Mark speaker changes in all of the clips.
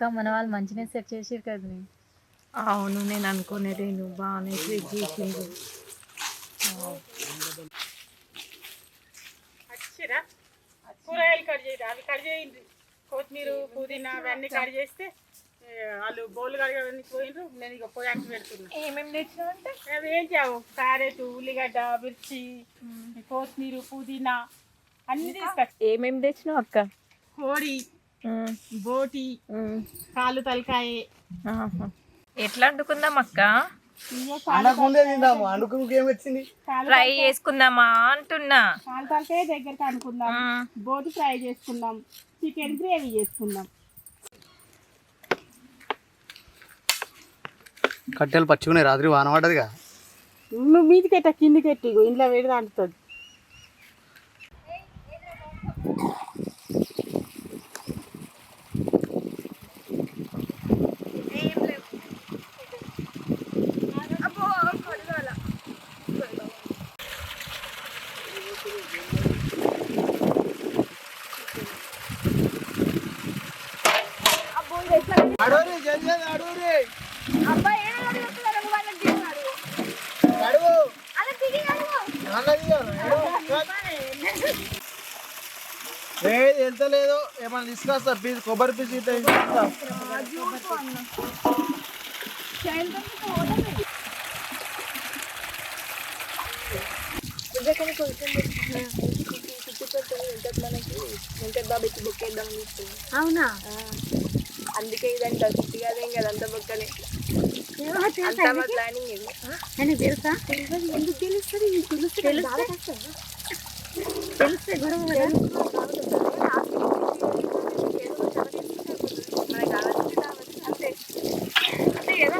Speaker 1: అక్క మన వాళ్ళు మంచిగా సెట్ చేసిరు కదా నీ.
Speaker 2: అవును నేను అనుకునేది నువ్వు బాగానే ట్రీట్
Speaker 3: వచ్చిరా? కూరగాయలు కట్ చేయండి అవి కట్ చేయండి. కొత్తిమీర పుదీనా అవన్నీ కట్ చేస్తే వాళ్ళు బౌల్ కడగడానికి పోయిండ్రు నేను ఇక పొయ్యానికి పెడుతున్నా.
Speaker 2: ఏమేమి తెచ్చినావు అంటే
Speaker 3: అవి ఏం చావు క్యారెట్ ఉల్లిగడ్డ మిర్చి కొత్తిమీర పుదీనా అన్ని తీసుకొచ్చి
Speaker 2: ఏమేమి తెచ్చినావు అక్క?
Speaker 3: కోడి బోటి కాళ్ళు తలకాయ.
Speaker 2: ఎట్లా వండుకుందాం అక్క?
Speaker 4: తిందాము?
Speaker 2: ఫ్రై చేసుకుందామా అంటున్నా.
Speaker 3: కాళ్ళు తలకాయ దగ్గరికి అనుకుందాం బోటి ఫ్రై చేసుకుందాం. చికెన్ గ్రేవీ చేసుకుందాం.
Speaker 4: కట్టెలు పచ్చుకునే రాత్రి వాన పడ్డదిగా.
Speaker 3: నువ్వు మీదికెట్ట కిందికెట్టి ఇంట్లో వేడి దాంటుతుంది
Speaker 4: అడవురి జల్ది అడవురి అడుగు ఏ ఎంత లేదో. ఏమన్నా తీసుకొస్తా పీస్ కొబ్బరి పీస్ ఇట్లా
Speaker 1: అవునా?
Speaker 2: అందుకే ఇదంతా చుట్టి కాదేం కదా అంత బొక్కనే అంతా ప్లానింగ్
Speaker 1: తెలుసా? ఎందుకు తెలుస్తుంది? తెలిస్తే గొడవ కదా
Speaker 2: మనకు కావాల్సింది కావాలి అంతే అంతే కదా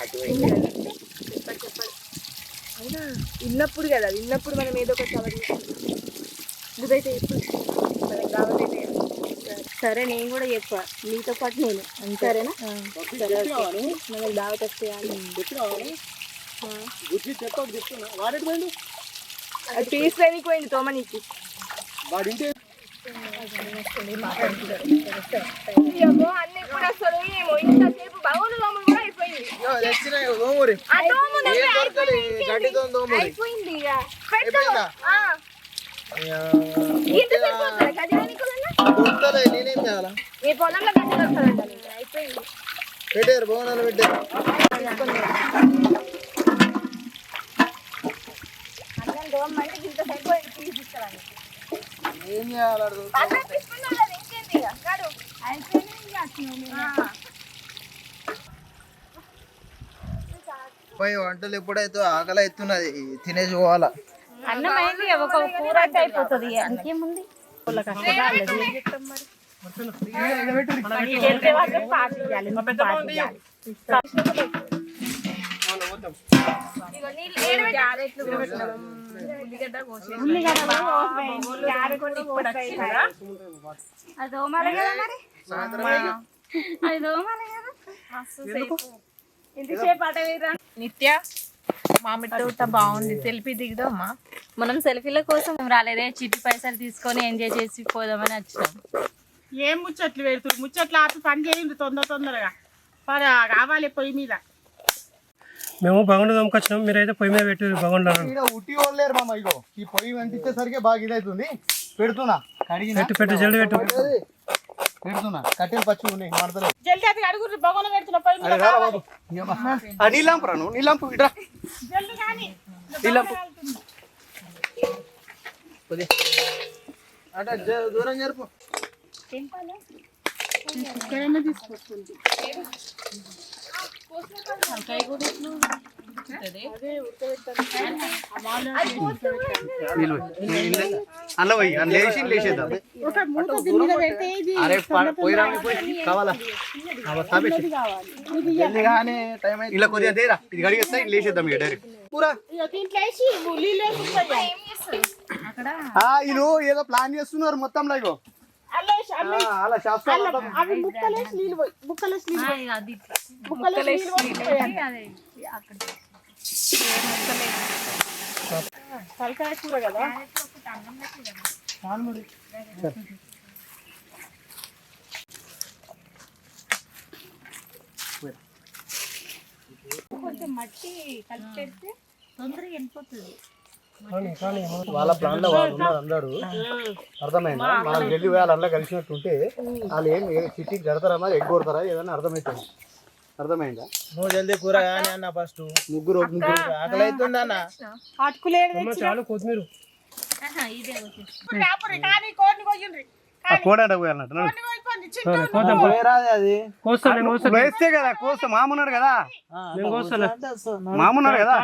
Speaker 2: అటు చెప్పాడు చెప్పాడు అయినా విన్నప్పుడు కదా విన్నప్పుడు మనం ఏదో ఒక కవర్ నువ్వైతే ఎప్పుడు మనకు కావాలైతే
Speaker 1: సరే నేను కూడా చెప్పా. నీతో పాటు నేను. సరేనా?
Speaker 2: మనకు దావత్
Speaker 4: పోయిండు?
Speaker 2: అది తీసుకొని పోయింది తోమనికి. అన్ని ఎప్పుడు వస్తాడు ఏమో. ఇంతసేపు బాగుండు
Speaker 4: నేనేం చేయాలా?
Speaker 2: మీ పొలంలో గది దొరుకుతుందంట. అయిపోయింది.
Speaker 4: పెట్టారు భవనాలు పెట్టారు. ఏం చేయాలి? పోయి వంటలు ఎప్పుడైతే ఆకలి అవుతున్నది తినేసి పోవాలా.
Speaker 1: అన్నం అయింది ఒక కూర అయితే అయిపోతుంది. అది దోమాలి కదా మరి? అది దోమాలి కదా?
Speaker 2: నిత్య మామిడి తోట బాగుంది. సెల్ఫీ దిగుదామా?
Speaker 1: మనం సెల్ఫీల కోసం రాలేదే చిట్టి పైసలు తీసుకొని ఎంజాయ్ చేసి పోదామని వచ్చినాం.
Speaker 3: ఏం ముచ్చట్లు పెడుతురు ముచ్చట్లు ఆపి పని చేయండి తొందర తొందరగా. పని కావాలి పొయ్యి మీద.
Speaker 5: మేము బగొండ దమ్ముకొచ్చినాం మీరైతే పొయ్యి మీద పెట్టి బగొండ
Speaker 4: ఉట్టి వాళ్ళేరు మామ ఇగో. ఈ పొయ్యి వెంటించేసరికి బాగా ఇదవుతుంది పెడుతున్నా.
Speaker 5: పెట్టు పెట్టు జల్ది పెట్టు.
Speaker 4: పెడుతున్నా. కట్టెలు పచ్చి ఉన్నాయి మడతలే
Speaker 3: జల్దీ అది అడుగురు బొగన పెడుతున్న మీద
Speaker 4: ఆ నీళ్ళంపు రా నువ్వు నీళ్ళంపు ఇట్రా
Speaker 3: జల్దీ కానీ
Speaker 4: నీళ్ళంపు కొద్ది. అట జ- దూరం జరుపు. అల్ల పోయి లేచి లేచేద్దాం అరే పోయి కావాలా? ఇలా కొద్దిగా దేరా ఇది కడిగేస్తా ఇది లేచేద్దాం ఇక డైరెక్ట్ పూరా ఏదో ప్లాన్ చేస్తున్నారు ఆ,
Speaker 3: అల్లం
Speaker 4: అలా శాస్త్రం
Speaker 3: అవి ముక్కలేసి నీళ్ళు పోయి ముక్కలేసి నీళ్ళు పోయి.
Speaker 1: అది.
Speaker 3: ముక్కలేసి నీళ్ళు పోయి
Speaker 1: అక్కడ.
Speaker 3: తలకాయ కూర కదా? కొంచెం మట్టి కలిపి తొందరగా వెళ్ళిపోతుంది
Speaker 4: వాళ్ళ వాళ్ళు ఉన్నారు అందరూ. అర్థమైంది? మనం వెళ్ళి వాళ్ళు అందరూ కలిసినట్టుంటే వాళ్ళు ఏం చిట్టికి గడతారా మరి ఎగ్గొడతారా? ఏదైనా అర్థమవుతుంది అర్థమైందా?
Speaker 6: నువ్వు జల్దీ కూర కానీ అన్న ఫస్ట్
Speaker 4: ముగ్గురు ముగ్గురు
Speaker 6: ఆకలి అవుతుంది అన్న?
Speaker 3: అటుకులేదు
Speaker 5: చాలు కొత్తిమీర.
Speaker 4: వేస్తే కదా కోస్తే మామున్నాడు కదా.
Speaker 5: నేను కోస్తాలే
Speaker 4: మామున్నాడు కదా.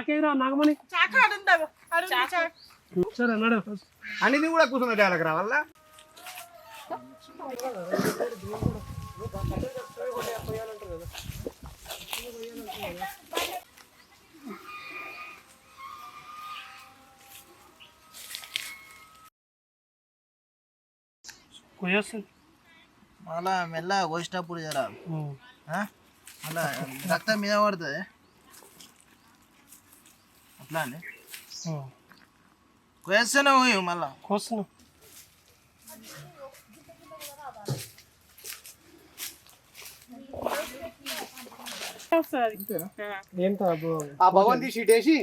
Speaker 4: కూడా వాళ్ళకి రావాలా
Speaker 5: కొయ్యేస్తుంది.
Speaker 6: మళ్ళా మెల్లగా కోసినప్పుడు జర? మళ్ళా రక్తం మీద పడుతుంది. అట్లా అండి. కోస్తూనే పోయి మళ్ళా?
Speaker 5: కోస్తున్నా.
Speaker 4: ఆ. భగవంతి షీట్ వేసి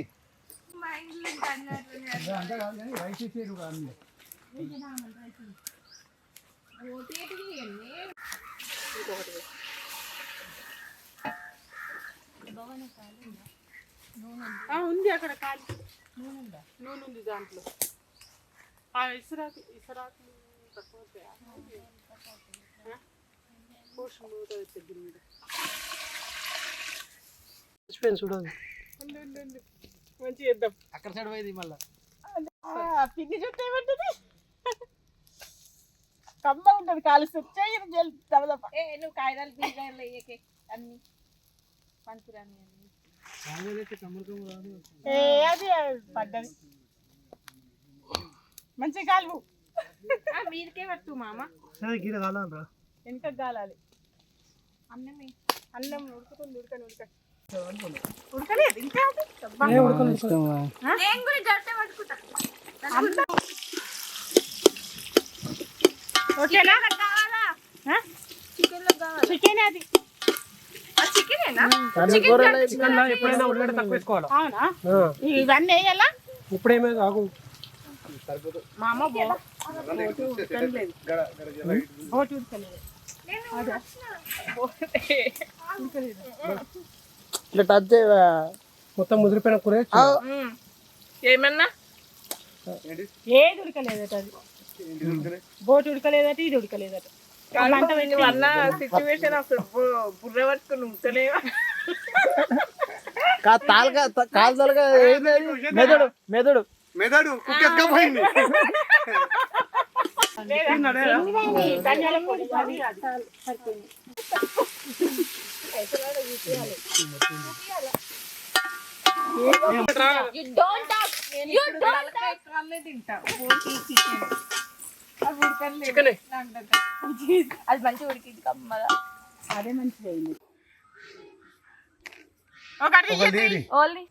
Speaker 3: ఆ, ఉంది అక్కడ కాలి నూనె ఉంది దాంట్లో. ఆ ఇసురాకు ఇసురాకు తక్కువ? పోషణ పోతుంది పెద్ద మీద.
Speaker 5: చచ్చిపోయింది
Speaker 3: ఉంది. మంచిగా చేద్దాం.
Speaker 6: అక్కడ సైడ్ పోయింది మళ్ళా.
Speaker 3: పిన్ని చుట్టూ ఏమంటుంది? కమ్మ ఉంటుంది కాలు
Speaker 1: ఏ నువ్వు కాగితాలు బీగాయలు వేయకే. అన్ని. పంచురాని అన్ని.
Speaker 3: ఏ అది పడ్డది. మంచిగా కాలు
Speaker 1: ఆ, మీదికే పట్టు మామ.
Speaker 5: సరే గీత కాలంరా
Speaker 3: వెనక గాలాలి
Speaker 1: అన్నమే.
Speaker 3: అన్నం ఉడుకుతుంది ఉడకని ఉడక. ఉడకలేదు. ఇంకా అది? అబ్బా.
Speaker 5: ఏ ఉడకలేదు
Speaker 1: నేను కూడా గట్టే పట్టుకుంటా.
Speaker 3: ఓకేనా
Speaker 1: కావాలా
Speaker 3: ఆ?
Speaker 1: చికెన్లో కావాలా
Speaker 3: చికెన్ అది.
Speaker 1: ఆ చికెనేనా?
Speaker 5: చికెన్ ఎప్పుడైనా ఉల్లగడ్డ తక్కువ వేసుకోవాలా?
Speaker 3: అవునా?
Speaker 5: ఆ,
Speaker 3: ఇవన్నీ వేయాలా?
Speaker 5: ఇప్పుడేమే కాకు
Speaker 3: మా అమ్మ బో బోటి ఉడకలేదు బోటి ఉడకలేదు అదే. ఉడకలేదు.
Speaker 6: ఇట్లా టచ్
Speaker 5: మొత్తం ముదిరిపోయిన కూర
Speaker 1: ఏమన్నా?
Speaker 3: ఏది ఉడకలేదట అది. బోటి ఉడకలేదట ఇది ఉడకలేదట. పెట్టి
Speaker 2: సిచ్యువేషన్ అసలు బుర్ర పట్టుకుని ఉంటలేవా
Speaker 6: తాలుగా కాలు తలగా ఏంది అది? మెదడు మెదడు.
Speaker 4: మెదడు కుక్కెత్తుకపోయింది
Speaker 3: సరిపోయింది
Speaker 1: అది మంచిగా ఉడికింది కమ్మగా
Speaker 3: అదే మంచిగా అయింది ఒకటి
Speaker 1: ఓన్లీ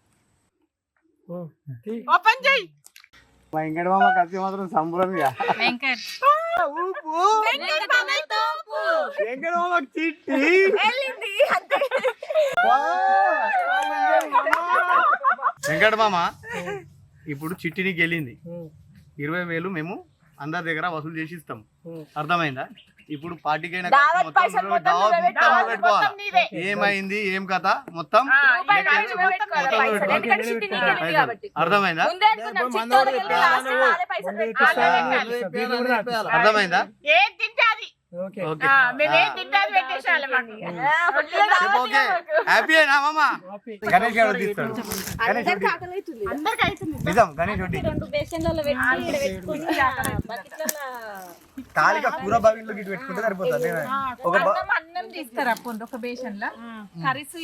Speaker 3: ఓపెన్ చేయి.
Speaker 4: మా ఇంకటి మామ కలిసి మాత్రం సంబరంగా
Speaker 1: వెంకట్
Speaker 4: వెంకట మామ చిట్టి. వెంకట మామ ఇప్పుడు చిట్టిని గెలింది. ఇరవై వేలు మేము అందరి దగ్గర వసూలు చేసి ఇస్తాం. అర్థమైందా? ఇప్పుడు పార్టీకైనా. ఏమైంది? ఏం కథ? మొత్తం. అర్థమైందా. అర్థమైందా? గణేష్ గారు తీస్తాడు. గణేష్ నిజం గణేష్ తాలిక కూర బావిలో గిట్టు పెట్టుకుంటే సరిపోతుంది ఒక
Speaker 1: అన్నం పొండి ఒక బేషన్ లా కర్రీస్.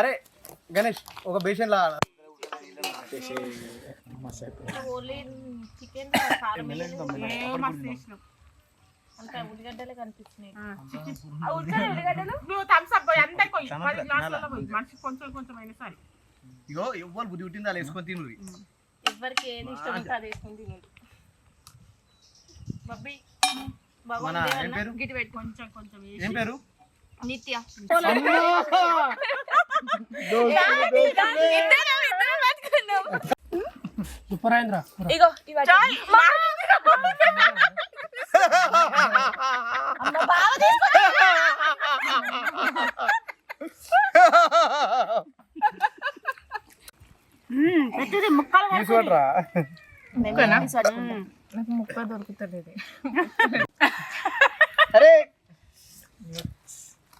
Speaker 4: అరే గణేష్ ఒక బేషన్ లా
Speaker 1: చికెన్ కారం
Speaker 3: ఏ మస్తు చేసినావు.
Speaker 1: అంతా ఉల్లిగడ్డలే కనిపిస్తున్నాయి.
Speaker 3: ఆ,
Speaker 1: ఆ ఉడకని ఉల్లిగడ్డలు?
Speaker 3: నువ్వు థమ్స్ అప్ పోయి అందరికి పోయి. పది గ్లాసులలో పోయి. మనిషికి కొంచెం కొంచెం అయినా సరే.
Speaker 4: ఇగో ఎవ్వరు బుద్ధి పుట్టింది అలా వేసుకొని తిను
Speaker 1: ఎవరికి ఏది ఇష్టం ఉంటే అది వేసుకుని తినండి. బబ్బీ
Speaker 4: మన ఏం పేరు?
Speaker 1: గిటి పెట్టు.
Speaker 3: కొంచెం కొంచెం వేసి.
Speaker 4: ఏం పేరు?
Speaker 1: నిత్య.
Speaker 5: దుప్పరాయింద్రా
Speaker 2: ఇగో
Speaker 4: తీసుకుంటారా
Speaker 1: ముక్క దొరుకుతలేదు.
Speaker 4: అరే!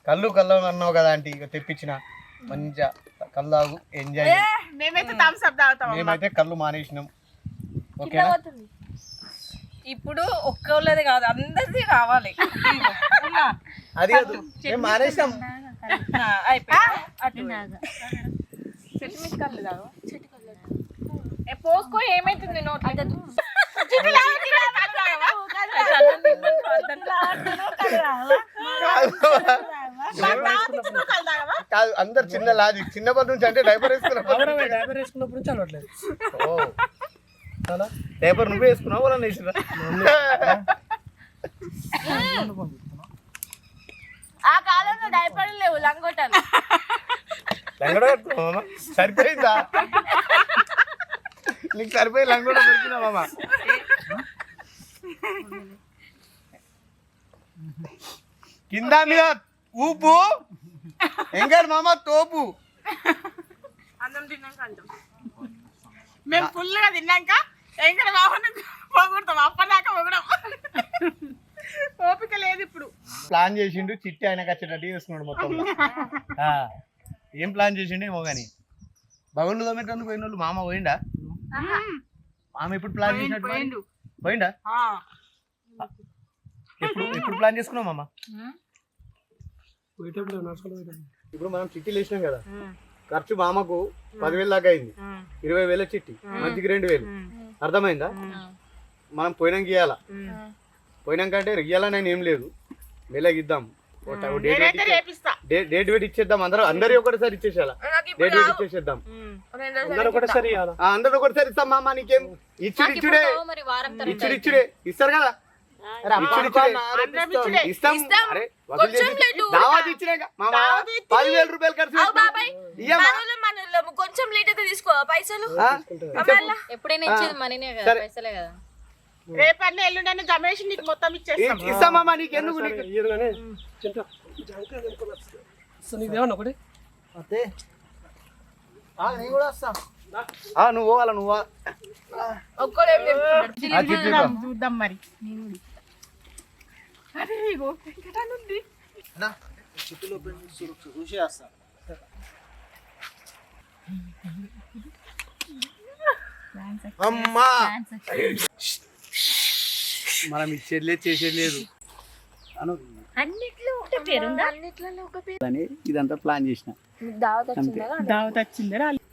Speaker 4: కళ్ళు కళ్ళు అన్నావు కదా ఆంటీ ఇక తెప్పించిన. మంచిగా కళ్ళు ఎంజాయ్
Speaker 3: మేమైతే
Speaker 4: కళ్ళు మానేసినాం. ఓకేనా?
Speaker 2: ఇప్పుడు ఒక్కళ్ళది కాదు అందరిది కావాలి.
Speaker 4: అది కాదు మేము మానేసినాం
Speaker 2: పోసుకో ఏమైతుంది నోట్
Speaker 4: కాదు? అందరు చిన్న లాజిక్. చిన్నప్పటి నుంచి అంటే డైపర్ వేసుకున్నప్పుడు
Speaker 5: డ్రైవర్ వేసుకున్నప్పుడు నుంచి
Speaker 4: డైపర్ నువ్వే వేసుకున్నావు? వాళ్ళని వేసిరా
Speaker 2: ఆ కాలంలో డైపర్లు లేవు
Speaker 4: లంగడ కట్టుకున్నావా సరిపోయిందా? నీకు సరిపోయి లంగడ దొరికినా మామ? కింద మీద ఊపు. ఎంగారు మామ తోపు.
Speaker 3: అన్నం తిన్నాక అంటాం. మేము ఫుల్గా తిన్నాక పోగొడతాం? అప్పటిదాకా పొగడం ఓపిక లేదు ఇప్పుడు.
Speaker 4: ప్లాన్ చేసిండు చిట్టి ఆయనకు వచ్చేటట్టు చేసుకున్నాడు మొత్తం. ఆ, ఏం ప్లాన్ చేసిండు ఏమో కానీ బగుళ్ళు తోమేటందుకు పోయిన వాళ్ళు మామ పోయిండా? మామ ఎప్పుడు ప్లాన్ చేసినట్టు మరి?
Speaker 3: పోయిండు.
Speaker 4: పోయిండా?
Speaker 3: ఆ.
Speaker 4: ఎప్పుడు ఎప్పుడు ప్లాన్ చేసుకున్నాం మామ?
Speaker 5: పోయేటప్పుడు నడుచుకుంటూ పోయేటప్పుడు.
Speaker 4: ఇప్పుడు మనం చిట్టి వేసినాం కదా. ఖర్చు మామకు పదివేలు దాకా అయింది. ఇరవై వేల చిట్టి మంచికి రెండు వేలు. అర్థమైందా? మనం పోయినాక ఇవ్వాలా పోయినాక అంటే నేను ఏం లేదు. మెల్లగా ఇద్దాం. డేట్ పెట్టి ఇచ్చేద్దాం. అందరూ అందరి ఒకటిసారి ఇచ్చేసేయాలా? డేట్ పెట్టి ఇచ్చేసేద్దాం.
Speaker 5: అందరూ ఒకటేసారి
Speaker 4: అందరూ ఒకటిసారి ఇస్తాం మామ నీకేం ఇచ్చుడు. ఇచ్చుడే
Speaker 1: మరి వారం
Speaker 4: ఇచ్చుడు ఇచ్చుడే. ఇస్తారు కదా? పదివేల రూపాయలు ఖర్చు.
Speaker 2: కొంచెం లేట్ అయితే తీసుకో. పైసలు?
Speaker 1: ఎప్పుడైనా ఇచ్చేది మనీనే కదా. పైసలే కదా.
Speaker 3: రేపన్నా ఎల్లుండని జమేసి నీకు మొత్తం ఇచ్చేస్తాం.
Speaker 4: ఇ- ఇస్తామమ్మా నీకెందుకు నీకు?
Speaker 5: ఇయ్యరు కానీ చింత సో నీకు ఏమన్నా ఒకటి?
Speaker 6: అత్తే. ఆ, నేను కూడా వస్తా.
Speaker 4: ఆ, నువ్వు పోవాలా నువ్వు.
Speaker 3: చూద్దాం మరి. అరే ఇగో వెంకటానుంది
Speaker 6: నా చిట్టులో చూసి వస్తా
Speaker 4: అమ్మా మనం ఇచ్చేది లేదు చేసేది లేదు అను
Speaker 1: అన్నిట్లో ఒకటే పేరుందా
Speaker 4: అని ఇదంతా ప్లాన్ చేసిన
Speaker 3: దావత్ వచ్చింది రా అట్లా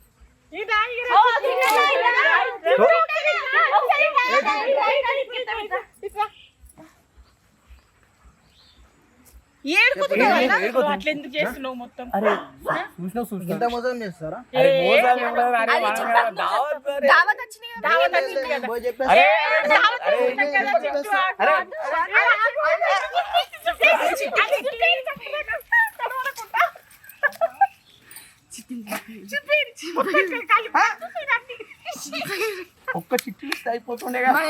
Speaker 3: ఎందుకు చేస్తున్నావు మొత్తం
Speaker 4: చూసినావు చూసినా
Speaker 6: ఇంత మోసం చేస్తారా
Speaker 2: దావత్ వచ్చినాయి కదా.
Speaker 3: దావత్ వచ్చింది కదా
Speaker 6: పోయి చెప్పేస్తా.
Speaker 4: ఒక్క చిట్టి అయిపోతుండే కదా.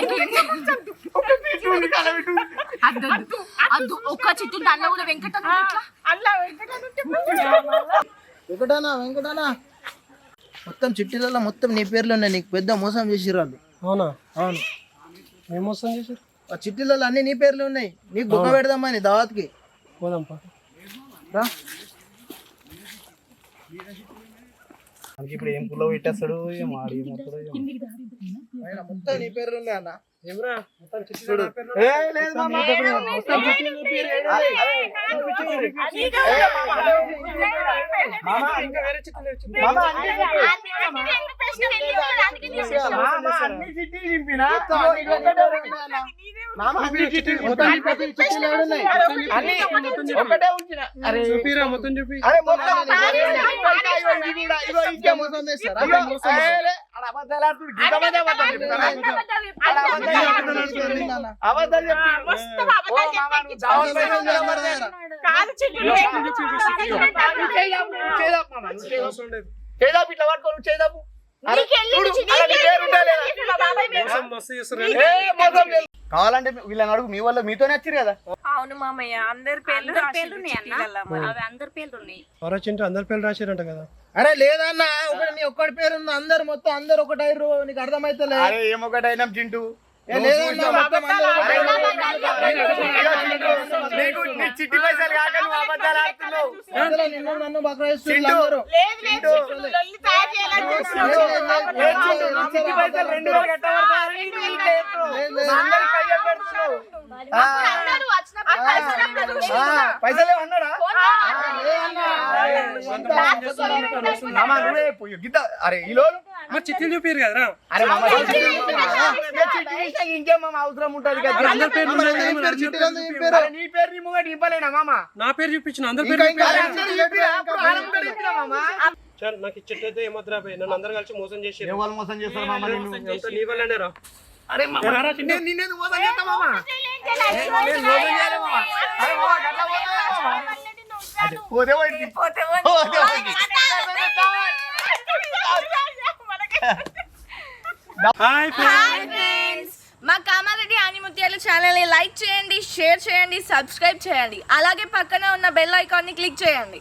Speaker 4: చిట్టి.
Speaker 2: అద్దు ఒక్క కూడా వెంకట
Speaker 6: వెంకటానా వెంకటానా మొత్తం చిట్టీలలో మొత్తం నీ పేర్లు ఉన్నాయి నీకు పెద్ద మోసం చేసిర్రు వాళ్ళు.
Speaker 5: అవునా?
Speaker 6: అవును.
Speaker 5: ఏం వస్తాం చేసారు
Speaker 6: ఆ చిట్టీలలో అన్ని నీ పేర్లు ఉన్నాయి. నీకు బుక్క పెడదామని దావత్కి.
Speaker 5: పోదాంపా
Speaker 6: రా.
Speaker 4: మనకి ఇప్పుడు ఏం పుల్ల పెట్టేస్తాడు ఏం ఆడి
Speaker 6: మొత్తం నీ పేర్లు ఉన్నాయి అన్న.
Speaker 5: చూపిరా మొత్తం చూపి
Speaker 4: మొత్తం నువ్వు
Speaker 3: నువ్వు
Speaker 4: చేదాపు ఇట్లా పట్టుకోను చేదాపు అరే, చూడు, అలా నీ పేరు ఉందా లేదా?
Speaker 5: మోసం మస్తు చేస్తారు.
Speaker 4: కావాలంటే వీళ్ళని అడుగు మీ వల్ల మీతోనే వచ్చారు కదా
Speaker 2: అవును మామయ్య అందరి పేర్లు
Speaker 1: పేర్లు. అవి అందరి పేర్లు ఉన్నాయి
Speaker 5: ఎవరో చింటూ అందరి పేర్లు రాశారంట కదా
Speaker 6: అరే లేదన్నా ఒకటి నీ ఒక్కడి పేరు ఉంది అందరు మొత్తం అందరు ఒకటైరు నీకు అర్థమైతలే
Speaker 4: అరే ఏమొకటైనా చింటూ చిట్టి పైసలు కాక నువ్వు అబద్ధాలు ఆడుతున్నావు
Speaker 6: నిన్ను
Speaker 3: చిట్టి
Speaker 4: రెండు వేలు పైసలు గిద్ద. అరే ఈ లోను
Speaker 5: మరి చిట్టీలు చూపారు కదరా?
Speaker 4: అరే ఇంకేం మామ అవసరం ఉంటది కదా?
Speaker 5: అందరి
Speaker 6: పేరు
Speaker 4: నీ పేరు నీ ముంగట ఇంపలేనా మామ?
Speaker 5: నా పేరు చూపించిన అందరి పేరు చల్, నాకు ఏమద్దురా పోయి నన్ను అందరు కలిసి మోసం చేసి
Speaker 4: ఎవరు మోసం చేస్తారు మామ? నిన్ను
Speaker 5: నీ వల్లనే రా.
Speaker 4: అరే మామ
Speaker 5: రారా చిట్టి.
Speaker 4: నేను నిన్నేందుకు మోసం చేస్తా మామ? నేను మోసం చేయలే మామ. అరే మామ గట్ల పోతావా? మామ? అదే పోతే పోయింది. పోతే పోయింది.
Speaker 5: హాయ్ ఫ్రెండ్స్
Speaker 2: ఫ్రెండ్స్ మా కామారెడ్డి ఆనిముత్యాలు ఛానల్ని లైక్ చేయండి షేర్ చేయండి సబ్స్క్రైబ్ చేయండి. అలాగే పక్కన ఉన్న బెల్ ఐకాన్ని క్లిక్ చేయండి.